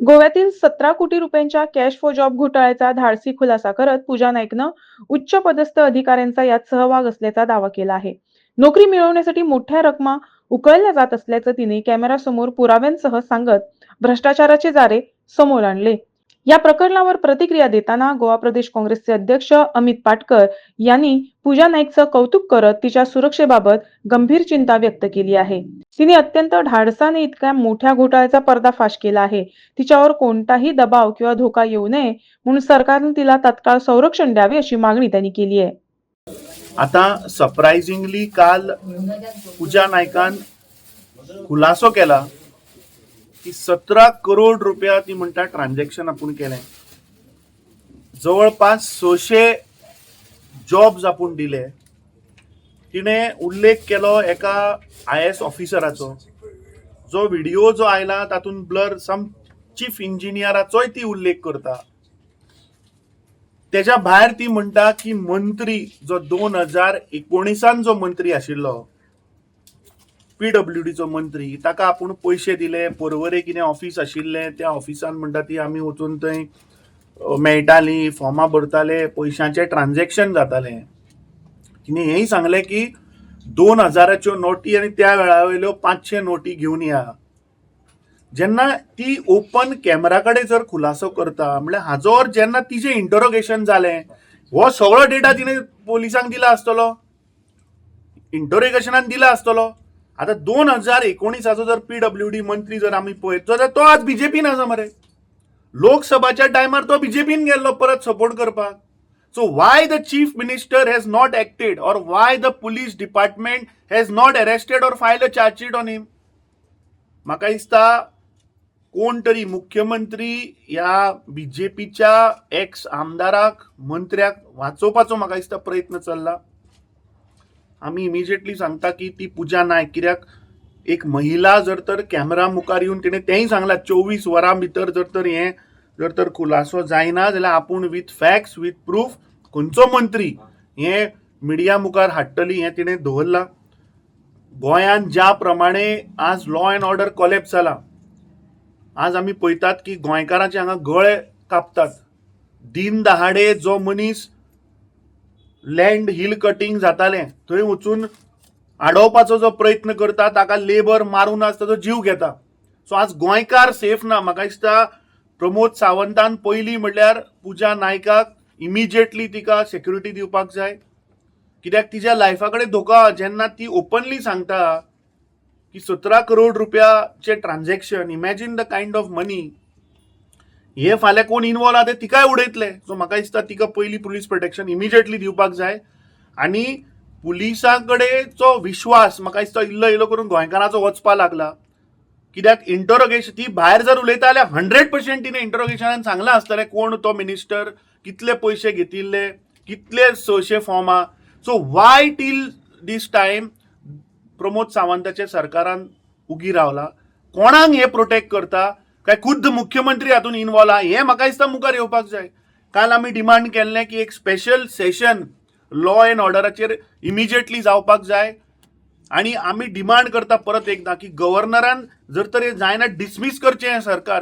गोव्यातील सतरा कोटी रुपयांच्या कॅश फॉर जॉब घोटाळ्याचा धाडसी खुलासा करत पूजा नाईकनं उच्च पदस्थ अधिकाऱ्यांचा यात सहभाग असल्याचा दावा केला आहे. नोकरी मिळवण्यासाठी मोठ्या रकमा उकळल्या जात असल्याचं तिने कॅमेरासमोर पुराव्यांसह सांगत भ्रष्टाचाराचे जारे समोर आणले. या प्रकरणावर प्रतिक्रिया देताना गोवा प्रदेश काँग्रेसचे अध्यक्ष अमित पाटकर यांनी पूजा नाईकचं कौतुक करत तिच्या सुरक्षेबाबत गंभीर चिंता व्यक्त केली आहे. तिने अत्यंत धाडसाने इतक्या मोठ्या घोटाळ्याचा पर्दाफाश केला आहे. तिच्यावर कोणताही दबाव किंवा धोका येऊ नये म्हणून सरकारने तिला तत्काळ संरक्षण द्यावे अशी मागणी त्यांनी केली आहे. आता सरप्राइझिंगली काल पूजा नायकान खुलासो केला. की सतरा करोड रुपया ती म्हणटा ट्रान्झॅक्शन आपण केलें जवळपास सशे जॉब्स आपण दिले. तिने उल्लेख केलो एका आय एस ऑफिसराचो जो व्हिडिओ जो आयला तातूंत ब्लर सम चीफ इंजिनियराचोय ती उल्लेख करता. त्याच्या भायर ती म्हणटा की मंत्री जो दोन हजार एकोणिसान जो मंत्री आशिल्लो पीडब्ल्यूडीचो मंत्री ताका आपूण पयशे दिले परवरे कितें ऑफिस आशिल्लें त्या ऑफिसान म्हणटा ती आमी वचून थंय मेळटालीं फॉर्मां भरताले पयशांचें ट्रान्झॅक्शन जातालें. तिणें हेंय सांगलें की दोन हजाराच्यो नोटी आनी त्या वेळा वयल्यो पांचशे नोटी घेवन या. जेन्ना ती ओपन कॅमेरा कडेन जर खुलासो करता म्हळ्यार हाजोर जेन्ना तिचें इंटरोगेशन जालें हो सगळो डेटा तिणें पोलिसांक दिला आसतलो. इंटरोगेशनान दिला आसतलो. आतां दोन हजार एकोणिसाचो जर पीडब्ल्यू डी मंत्री जर आमी पळयत जाल्यार तो आज बीजेपीन आसा मरे लोकसभाच्या टायमार तो बीजेपीन गेल्लो परत सपोर्ट करपाक. So why the chief minister has not acted or why the police department has not arrested or file a chargesheet on him म्हाका दिसता कोण तरी मुख्यमंत्री ह्या बीजेपीच्या एक्स आमदाराक मंत्र्याक वाचोवपाचो म्हाका दिसता प्रयत्न चल्ला. आमी इमिजिएटली सांगता की ती पुजा नाय. कित्याक एक महिला जर तर कॅमेरा मुखार येवन तिणें तेंय सांगलां चोवीस वरां भितर जर तर हें जर तर खुलासो जायना जाल्यार आपूण विथ फॅक्ट्स विथ प्रूफ खंयचो मंत्री हें मिडिया मुखार हाडटली हें तिणें दवरलां गोंयांत ज्या प्रमाणे आज लॉ अँड ऑर्डर कॉलेप्स जाला आज आमी पळयतात की गोंयकारांचे हांगा गळे कापतात. दिन दहाडे जो मनीस लँड हिल कटींग जातालें. थंय वचून आडोवपाचो जो प्रयत्न करता ताका लेबर मारून आज ताजो जीव घेता. सो आज गोंयकार सेफ ना. म्हाका दिसता प्रमोद सावंतान पयलीं म्हणल्यार पुजा नायकाक इमिजिएटली तिका सेक्युरिटी दिवपाक जाय. कित्याक तिच्या लायफा कडेन धोको. जेन्ना ती ओपनली सांगता की सतरा करोड रुपयाचे transaction imagine the kind of money हे फाल्यां कोण इनवॉल्व आहा ते तिकाय उडयतले सो म्हाका दिसता तिका पयलीं पुलीस प्रोटेक्शन इमिजिएटली दिवपाक जाय. आनी पुलिसां कडेचो विश्वास म्हाका दिसता इल्लो इल्लो करून गोंयकारांचो वचपा लागला. कित्याक इंटरोगेशन ती भायर जर उलयता जाल्यार हंड्रेड पर्सेंट तिने इंटरोगेशनान सांगलां आसतलें कोण तो मिनिस्टर कितले पयशे घेतिल्ले कितले सशे फॉर्मां so why till this time Pramod सावंताचे सरकारान उगी रावला? कोणाक हे प्रोटेक्ट करता? काय खुद्द मुख्यमंत्री हातून इन्वॉल्व आहा? हें म्हाका दिसता मुखार येवपाक जाय. काल आमी डिमांड केल्लें की एक स्पेशल सेशन लॉ अँड ऑर्डराचेर इमिजिएटली जावपाक जाय. आनी आमी डिमांड करता परत एकदां की गव्हर्नरान जर तर हे जायना डिसमीस करचें हें सरकार.